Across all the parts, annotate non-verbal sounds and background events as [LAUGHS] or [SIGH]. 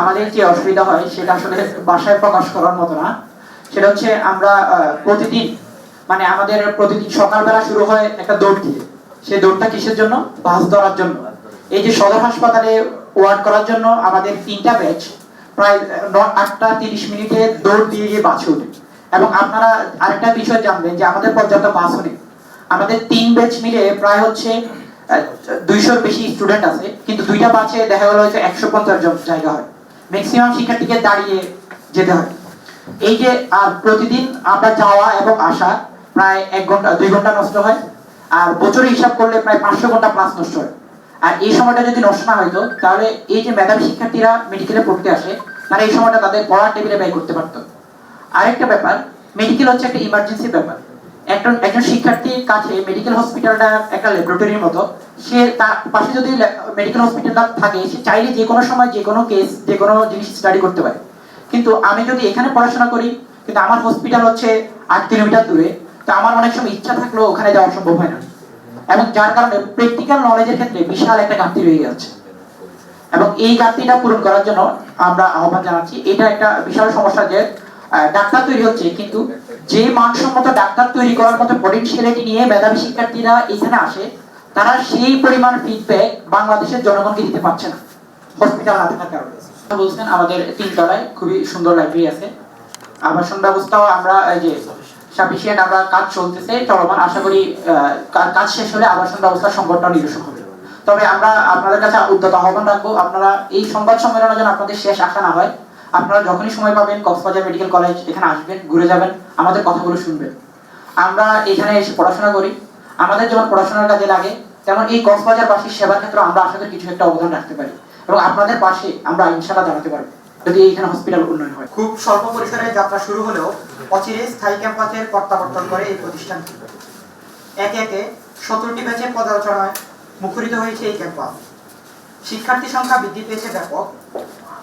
আমাদের যে অসুবিধা হয় সেটা আসলে বাসায় প্রকাশ করার মতো না। সেটা হচ্ছে আমরা প্রতিদিন মানে আমাদের প্রতিদিন সকালবেলা শুরু হয় একটা দৌড় দিয়ে। সেই দৌড়টা কিসের জন্য? বাস ধরার জন্য। এই যে সদর হাসপাতালে ওয়ার্ড করার জন্য আমাদের তিনটা ব্যাচ প্রায় আটটা তিরিশ মিনিটে দৌড় দিয়ে গিয়ে বাসে ওঠে। এবং আপনারা আরেকটা বিষয় জানবেন যে আমাদের পর্যাপ্ত বাসও নেই। আমাদের তিন ব্যাচ মিলে প্রায় হচ্ছে দুইশোর বেশি স্টুডেন্ট আছে, কিন্তু দুইটা বাসে দেখা গেল হচ্ছে একশো পঞ্চাশ জন জায়গা হয়। ম্যাক্সিমাম শিক্ষার্থীকে দাঁড়িয়ে যেতে হয় এই যে প্রতিদিন আমরা যাওয়া এবং আসা প্রায় এক ঘণ্টা, দুই ঘণ্টা নষ্ট হয়। আর বছরে হিসাব করলে প্রায় পাঁচশো ঘণ্টা প্লাস নষ্ট হয়। আর এই সময়টা যদি নষ্ট না হইতো, তাহলে এই যে মেধাবী শিক্ষার্থীরা মেডিকেলে পড়তে আসে, তারা এই সময়টা তাদের পড়ার টেবিলে ব্যয় করতে পারতো। আরেকটা ব্যাপার মেডিকেল হচ্ছে একটা ইমার্জেন্সি ব্যাপার। একজন একজন শিক্ষার্থীর কাছে মেডিকেল হসপিটালটা একটা ল্যাবরেটরির মতো, সে তার পাশে যদি মেডিকেল হসপিটালটা থাকে, সে চাইলে যে কোনো সময় যে কোনো কেস যে কোনো জিনিস স্টাডি করতে পারে। কিন্তু আমি যদি এখানে পড়াশোনা করি, কিন্তু আমার হসপিটাল হচ্ছে আট কিলোমিটার দূরে, তো আমার অনেক সময় ইচ্ছা থাকলেও ওখানে যাওয়া সম্ভব হয় না। এবং যার কারণে প্র্যাকটিক্যাল নলেজের ক্ষেত্রে বিশাল একটা ঘাটতি রয়ে যাচ্ছে। এবং এই ঘাটতিটা পূরণ করার জন্য আমরা আহ্বান জানাচ্ছি, এটা একটা বিশাল সমস্যা যে ডাক্তার তৈরি হচ্ছে। কিন্তু যে মানসম্মত ডাক্তার তৈরি করার মতো পটেনশিয়ালিটি নিয়ে মেধাবী শিক্ষার্থীরা এখানে আসে, তারা সেই পরিমাণ ফিডব্যাক বাংলাদেশের জনগণকে দিতে পারছে না হসপিটাল না থাকার কারণে। বলছেন আমাদের তিনতলায় খুবই সুন্দর লাইব্রেরি আছে। আবাসন ব্যবস্থাও আমরা যে সাফিসিয়েন্ট আমরা কাজ চলতেছে, চলমান। আশা করি কাজ শেষ হলে আবাসন ব্যবস্থার সংকটটা নিরসন হবে। তবে আমরা আপনাদের কাছে উদ্যত আহ্বান রাখব, আপনারা এই সংবাদ সম্মেলনে যেন আপনাদের শেষ আশা না হয়। আপনারা যখনই সময় পাবেন কক্সবাজার মেডিকেল কলেজ এখানে আসবেন, ঘুরে যাবেন, আমাদের কথাগুলো শুনবেন। আমরা এখানে এসে পড়াশোনা করি। আমাদের যেমন পড়াশোনার কাজে লাগে, তেমন এই কক্সবাজারবাসীর সেবার ক্ষেত্রে আমরা করি কিছু একটা অবদান রাখতে পারি এবং আপনাদের পাশে আমরা ইনশাল্লাহ দাঁড়াতে পারব, যদি এখানে হসপিটাল উন্নয়ন হয়। খুব স্বল্প পরিসরে যাত্রা শুরু হলেও অচিরে স্থায়ী ক্যাম্পাসের প্রত্যাবর্তন করে এই প্রতিষ্ঠানটি একে একে সতেরোটি ব্যাচের পদালোচনায় মুখরিত হয়েছে এই ক্যাম্পাস। শিক্ষার্থী সংখ্যা বৃদ্ধি পেয়েছে ব্যাপক।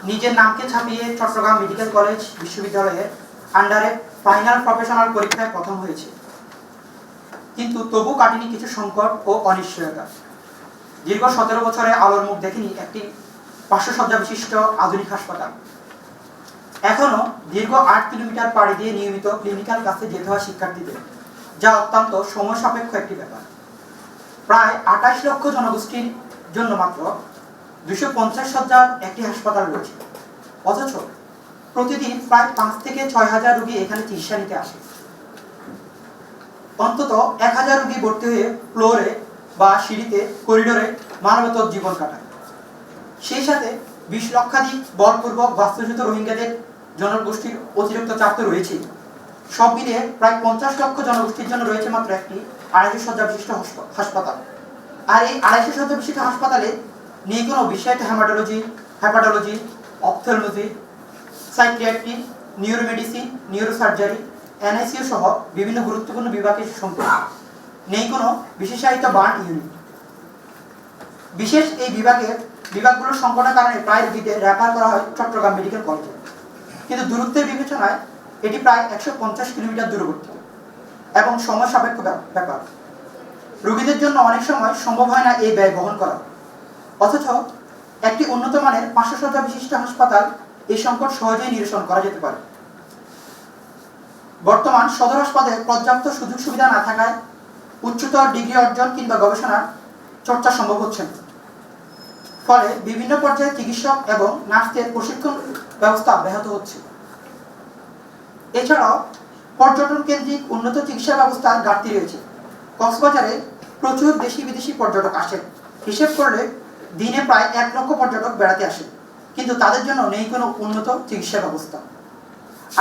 নিজের নামকে ছাপিয়ে চট্টগ্রাম মেডিকেল কলেজ বিশ্ববিদ্যালয়ের আন্ডারে ফাইনাল প্রফেশনাল পরীক্ষায় প্রথম হয়েছে। কিন্তু তবু কাটেনি কিছু সংকট ও অনিশ্চয়তা। দীর্ঘ সতেরো বছরে আলোর মুখ দেখেনি একটি শয্যা বিশিষ্ট আধুনিক হাসপাতাল। এখনও দীর্ঘ আট কিলোমিটার পাড়ি দিয়ে নিয়মিত ক্লিনিক্যাল কাছে যেতে হয় শিক্ষার্থীদের, যা অত্যন্ত সময় সাপেক্ষ একটি ব্যাপার। প্রায় আঠাশ লক্ষ জনগোষ্ঠীর জন্য মাত্র দুশো পঞ্চাশ শয্যার একটি হাসপাতাল রয়েছে। অথচ প্রতিদিন প্রায় পাঁচ থেকে ছয় হাজার রোগী এখানে চিকিৎসা নিতে আসে। অন্তত এক হাজার রোগী ভর্তি হয়ে ফ্লোরে বা সিঁড়িতে, করিডোরে মানবত জীবন কাটায়। সেই সাথে বিশ লক্ষাধিক বলপূর্বক বাস্তুচ্যুত রোহিঙ্গাদের জনগোষ্ঠীর অতিরিক্ত চাপ তো রয়েছেই। সব মিলিয়ে প্রায় পঞ্চাশ লক্ষ জনগোষ্ঠীর জন্য রয়েছে মাত্র একটি আড়াইশো শয্যা বিশিষ্ট হাসপাতাল। আর এই আড়াইশো শয্যা বিশিষ্ট হাসপাতালে নেই কোনো বিষয়তে haematology hepatology ophthalmology psychiatry neuromedicine neurosurgery NICU সহ বিভিন্ন গুরুত্বপূর্ণ বিভাগের সংখ্যা নেই কোনো বিশেষায়িত বার্ন ইউনিট বিশেষ এই বিভাগের বিভাগগুলোর সংকটের কারণে প্রায় রোগীদের রেফার করা হয় চট্টগ্রাম মেডিকেল কলেজে কিন্তু দূরত্বের বিবেচনায় এটি প্রায় একশো পঞ্চাশ কিলোমিটার দূরবর্তী এবং সময় সাপেক্ষ ব্যাপার। রোগীদের জন্য অনেক সময় সম্ভব হয় না এই ব্যয় বহন করা। অথচ একটি উন্নত মানের পাঁচশো শয্যা বিশিষ্ট হাসপাতাল এই সংকট সহজেই নিরসন করা যেতে পারে। বর্তমান সদর হাসপাতালে পর্যাপ্ত সুযোগ সুবিধা না থাকায় উচ্চতর ডিগ্রি অর্জন কিংবা গবেষণার চর্চা সম্ভব হচ্ছে না। ফলে বিভিন্ন পর্যায়ে চিকিৎসক এবং নার্সদের প্রশিক্ষণ ব্যবস্থা ব্যাহত হচ্ছে। এছাড়াও পর্যটন কেন্দ্রিক উন্নত চিকিৎসা ব্যবস্থার ঘাটতি রয়েছে। কক্সবাজারে প্রচুর দেশি বিদেশি পর্যটক আসেন। হিসেব করলে দিনে প্রায় এক লক্ষ পর্যটক বেড়াতে আসেন কিন্তু তাদের জন্য নেই কোনো উন্নত চিকিৎসা ব্যবস্থা।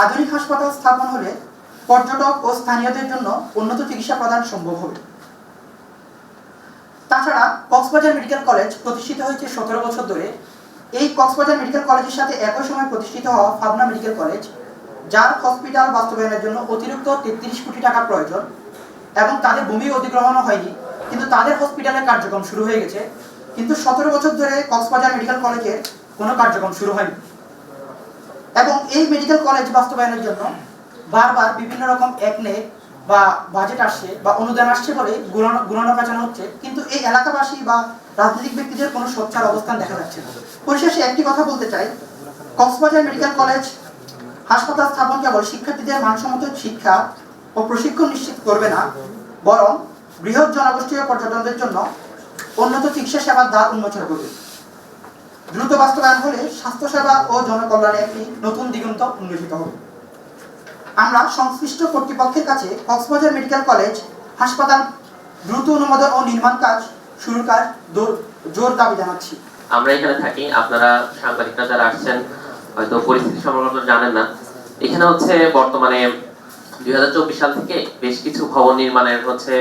আধুনিক হাসপাতাল স্থাপন হলে পর্যটক ও স্থানীয়দের জন্য উন্নত চিকিৎসা প্রদান সম্ভব হবে। তাছাড়া কক্সবাজার মেডিকেল কলেজ প্রতিষ্ঠিত হয়েছে সতেরো বছর ধরে। এই কক্সবাজার মেডিকেল কলেজের সাথে একই সময় প্রতিষ্ঠিত হওয়া পাবনা মেডিকেল কলেজ, যার হসপিটাল বাস্তবায়নের জন্য অতিরিক্ত তেত্রিশ কোটি টাকা প্রয়োজন এবং তাদের ভূমি অধিগ্রহণও হয়নি, কিন্তু তাদের হসপিটালের কার্যক্রম শুরু হয়ে গেছে। কিন্তু সতেরো বছর ধরে কক্সবাজার মেডিকেল কলেজের কোনো কার্যক্রম শুরু হয়নি। এবং এই মেডিকেল কলেজ বাস্তবায়নের জন্য বারবার বিভিন্ন রকম একনে বা বাজেট আসছে বা অনুদান আসছে বলে গুণানো কাচানো হচ্ছে। কিন্তু এই এলাকাবাসী বা রাজনৈতিক ব্যক্তিদের কোনো সোচ্চার অবস্থান দেখা যাচ্ছে না। পরিশেষে একটি কথা বলতে চাই। কক্সবাজার মেডিকেল কলেজ হাসপাতাল স্থাপন কেবল শিক্ষার্থীদের মানসম্মত শিক্ষা ও প্রশিক্ষণ নিশ্চিত করবে না, বরং বৃহৎ জনগোষ্ঠী ও পর্যটকদের জন্য উন্নত চিকিৎসা সেবার দ্বার উন্মোচন করবে। দ্রুত বাস্তবায়ন হলে স্বাস্থ্যসেবা ও জনকল্যাণে একটি নতুন দিগন্ত উন্মোচিত হবে। আমরা সংশ্লিষ্ট কর্তৃপক্ষের কাছে কক্সবাজার মেডিকেল কলেজ হাসপাতাল দ্রুত অনুমোদন ও নির্মাণ কাজ শুরুর কাজ জোর দাবি জানাচ্ছি। আমরা এখানে থাকি, আপনারা সাংবাদিকরা যারা আসছেন, হয়তো পরিস্থিতি সম্পর্কে জানেন না। এখানে হচ্ছে বর্তমানে দুই সাল থেকে বেশ কিছু ভবন নির্মাণের হচ্ছে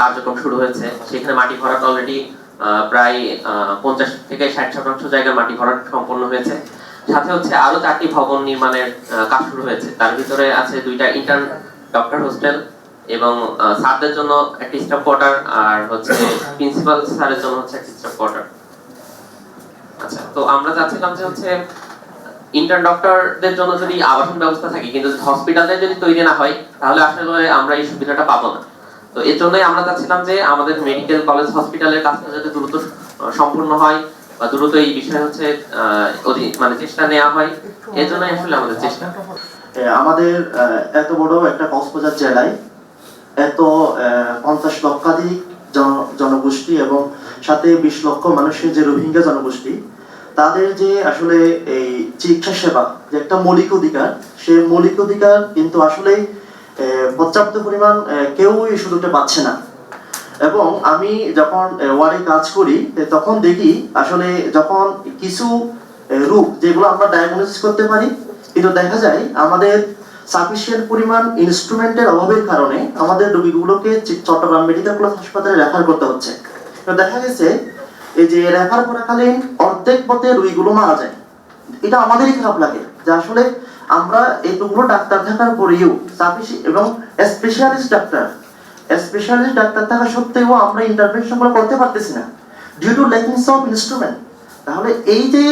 কার্যক্রম শুরু হয়েছে। সেখানে মাটি ভরাট অলরেডি প্রায় পঞ্চাশ থেকে ষাট শতাংশ জায়গার মাটি ভরাট সম্পন্ন হয়েছে। সাথে হচ্ছে আরও চারটি ভবন নির্মাণের কাজ শুরু হয়েছে। তার ভিতরে আছে দুইটা ইন্টার্ন ডক্টর হোস্টেল এবং স্যারদের জন্য একটি স্টাফ কোয়ার্টার আর হচ্ছে প্রিন্সিপাল স্যারের জন্য হচ্ছে একটি স্টাফ কোয়ার্টার আচ্ছা তো আমরা চাচ্ছিলাম যে হচ্ছে ইন্টার্ন ডক্টরদের জন্য যদি আবাসন ব্যবস্থা থাকে, কিন্তু হসপিটালে যদি তৈরি না হয়, তাহলে আসলে আমরা এই সুবিধাটা পাবো না। তো এর জন্যই আমরা চাচ্ছিলাম যে আমাদের মেডিকেল কলেজ হসপিটালের কাজটা যাতে দ্রুত সম্পূর্ণ হয় বা দ্রুত এই বিষয়ে হচ্ছে মানে চেষ্টা নেওয়া হয়। এর জন্যই আসলে আমাদের চেষ্টা। আমাদের এত বড় একটা কক্সবাজার জেলায় এত পঞ্চাশ লক্ষাধিক জনগোষ্ঠী এবং সাথে বিশ লক্ষ মানুষের যে রোহিঙ্গা জনগোষ্ঠী তাদের যে আসলে এই চিকিৎসা সেবা, যে একটা মৌলিক অধিকার সেই মৌলিক অধিকার কিন্তু আসলে পর্যাপ্ত পরিমাণ কেউ এই সুযোগটা পাচ্ছে না। এবং আমি যখন ওয়ার্ডে কাজ করি তখন দেখি আসলে যখন কিছু রোগ যেগুলো আমরা ডায়াগনোসিস করতে পারি, কিন্তু দেখা যায় আমাদের সাফিসিয়েন্ট পরিমাণ ইনস্ট্রুমেন্টের অভাবের কারণে আমাদের রোগীগুলোকে চট্টগ্রাম মেডিকেল কলেজ হাসপাতালে রেফার করতে হচ্ছে। দেখা গেছে এই যে রেফার করাকালীন অর্ধেক পথে রোগীগুলো মারা যায়। এটা আমাদেরই খারাপ লাগে যে আসলে আমরা এতগুলো ডাক্তার থাকার পরেও এবং স্পেশালিস্ট ডাক্তার স্পেশালিস্ট ডাক্তার থাকা সত্ত্বেও আমরা ইন্টারভেনশনগুলো করতে পারতেছি না। Due to lackings of instrument তাহলে এই যে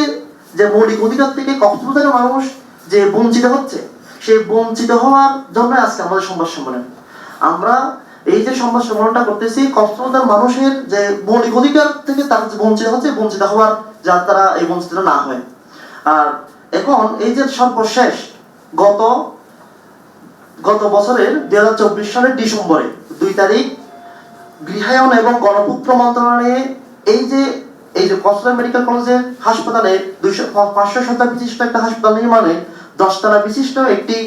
যে মৌলিক অধিকার থেকে কক্সবাজারের মানুষ যে বঞ্চিত হচ্ছে সেই বঞ্চিত হওয়ার জন্য আজকে আমাদের সংবাদ সম্মেলন। আমরা এই যে সংবাদ সম্মেলনটা করতেছি, কক্সবাজার মানুষের যে মৌলিক অধিকার থেকে তারা যে বঞ্চিত হচ্ছে বঞ্চিত হওয়ার যার তারা এই বঞ্চিত না হয়। আর এখন এই যে সর্বশেষ গত গত বছরের দুই হাজার চব্বিশ সালের ডিসেম্বরে, দুই তারিখ গৃহায়ন এবং গণপুত্র মন্ত্রণালয়ে এই যে এই যে কক্সবাজার মেডিকেল কলেজের হাসপাতালে দুইশো পাঁচশো শতাংশ বিশিষ্ট একটা হাসপাতাল নির্মাণে দশতলা বিশিষ্ট একটি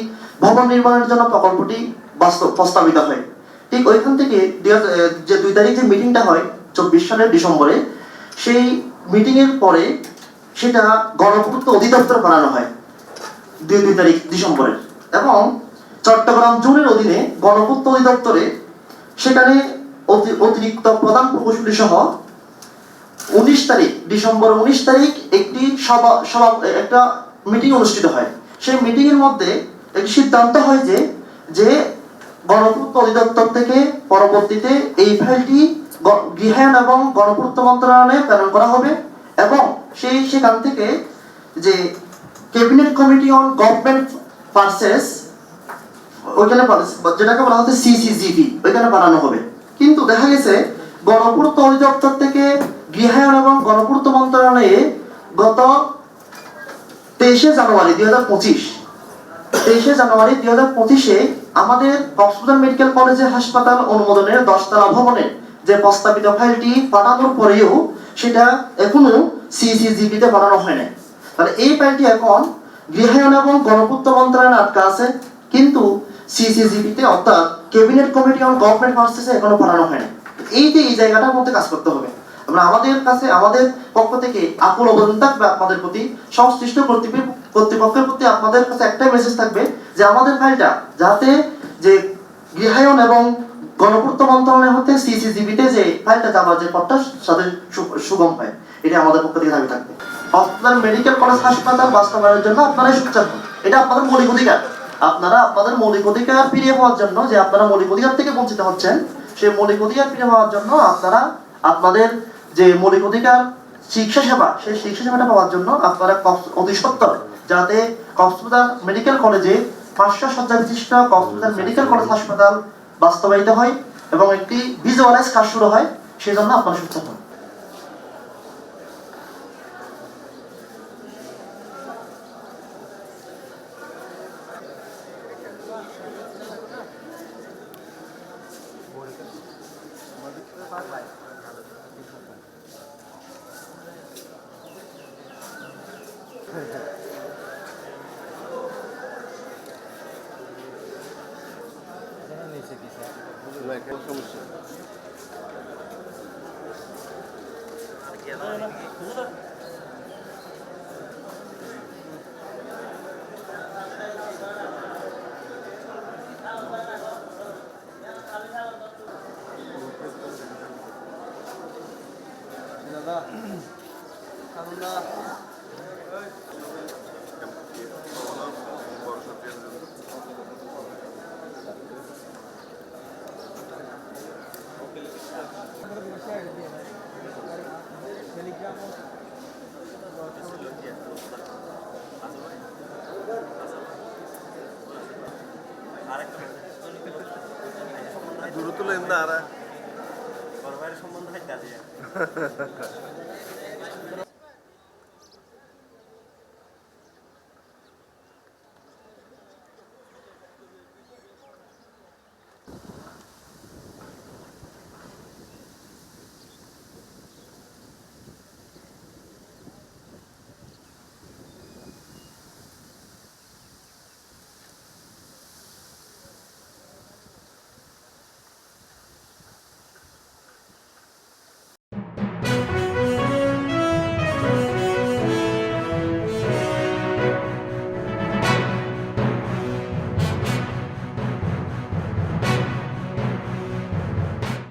ভবন নির্মাণের জন্য প্রকল্পটি বাস্তব, প্রস্তাবিত হয়। ঠিক ওইখান থেকে যে দুই তারিখ যে মিটিংটা হয়, চব্বিশ সালের ডিসেম্বরে, সেই মিটিং এর পরে সেটা গণপূর্ত অধিদপ্তর বানানো হয়, দুই দুই তারিখ ডিসেম্বরের। এবং চট্টগ্রাম জোনের অধীনে গণপূর্ত অধিদপ্তরে সেখানে অতি- অতিরিক্ত প্রধান প্রকৌশলী সহ উনিশ তারিখ, ডিসেম্বর উনিশ তারিখ একটি সভা সভা, একটা মিটিং অনুষ্ঠিত হয়। সেই মিটিং এর মধ্যে একটি সিদ্ধান্ত হয় যে যে গণপূর্ত অধিদপ্তর থেকে পরবর্তীতে এই ফাইলটি গ- গৃহায়ন এবং গণপূর্ত মন্ত্রণালয়ে প্রেরণ করা হবে এবং সেই সেখান থেকে যে cabinet committee on government purchase, ওইখানে যেটাকে বলা হচ্ছে সিসিজিবি ওইখানে বানানো হবে। কিন্তু দেখা গেছে, গণপূর্ত অধিদপ্তর থেকে গৃহায়ন এবং গণপূর্ত মন্ত্রণালয়ে গত তেইশে জানুয়ারি দুই হাজার পঁচিশ, তেইশে জানুয়ারি দুই হাজার পঁচিশে আমাদের কক্সবাজার মেডিকেল কলেজের হাসপাতাল অনুমোদনের দশতলা ভবনের যে প্রস্তাবিত ফাইলটি পাঠানোর পরেও সেটা এখনও সিসিজিবি তে পাঠানো হয় নাই। তাহলে এই ফাইলটি এখন গৃহায়ন এবং গণপূর্ত মন্ত্রণালয়ে আটকা আছে, কিন্তু সিসিজিবি তে অর্থাৎ ক্যাবিনেট কমিটি অন গভর্নমেন্ট ভার্সেসে এখনও পাঠানো হয় নাই। এই যে এই জায়গাটার মধ্যে কাজ করতে হবে। আমরা আমাদের কাছে, আমাদের পক্ষ থেকে আকুল অবদান থাকবে আপনাদের প্রতি, সংশ্লিষ্ট কর্তৃপক্ষের প্রতি আপনাদের কাছে একটাই মেসেজ থাকবে যে আমাদের ফাইলটা যাতে যে গৃহায়ন এবং গণপূর্ত মন্ত্রণালয় হতে সিসিজিবিতে যে ফাইলটা যাওয়ার যে পথটা তাদের সু- সুগম হয়। এটা আমাদের পক্ষ থেকে দাবি থাকবে। হসপিটাল মেডিকেল কলেজ, হাসপাতাল বাস্তবায়নের জন্য আপনারাই হন এটা আপনাদের মৌলিক অধিকার। আপনারা আপনাদের মৌলিক অধিকার ফিরিয়ে পাওয়ার জন্য যে আপনারা মৌলিক অধিকার থেকে বঞ্চিত হচ্ছেন, সেই মৌলিক অধিকার ফিরে পাওয়ার জন্য আপনারা আপনাদের যে মৌলিক অধিকার শিক্ষা সেবা, সেই শিক্ষা সেবাটা পাওয়ার জন্য আপনারা অতি সত্তর যাতে কক্সবাজার মেডিকেল কলেজে পাঁচশো বিশিষ্ট কক্সবাজার মেডিকেল কলেজ হাসপাতাল বাস্তবায়িত হয় এবং একটি ভিজুয়ালাইজ কাজ শুরু হয়, সেই জন্য আপনার সুস্থ হন। 不是。দূরত্ব আর বড় ভাইয়ের সম্বন্ধ [LAUGHS]